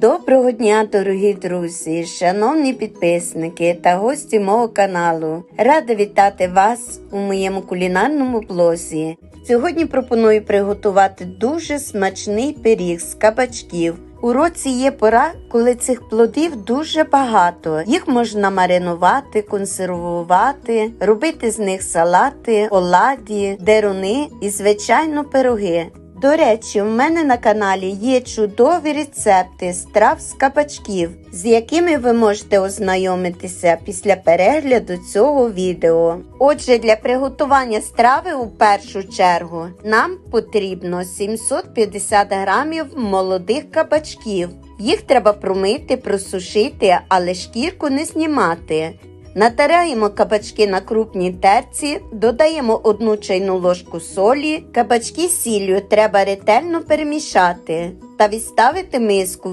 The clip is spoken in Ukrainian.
Доброго дня, дорогі друзі, шановні підписники та гості мого каналу. Рада вітати вас у моєму кулінарному блозі. Сьогодні пропоную приготувати дуже смачний пиріг з кабачків. У році є пора, коли цих плодів дуже багато. Їх можна маринувати, консервувати, робити з них салати, оладі, деруни і, звичайно, пироги. До речі, в мене на каналі є чудові рецепти страв з кабачків, з якими ви можете ознайомитися після перегляду цього відео. Отже, для приготування страви у першу чергу нам потрібно 750 грамів молодих кабачків. Їх треба промити, просушити, але шкірку не знімати. Натираємо кабачки на крупній терці, додаємо одну чайну ложку солі. Кабачки з сіллю треба ретельно перемішати та відставити миску,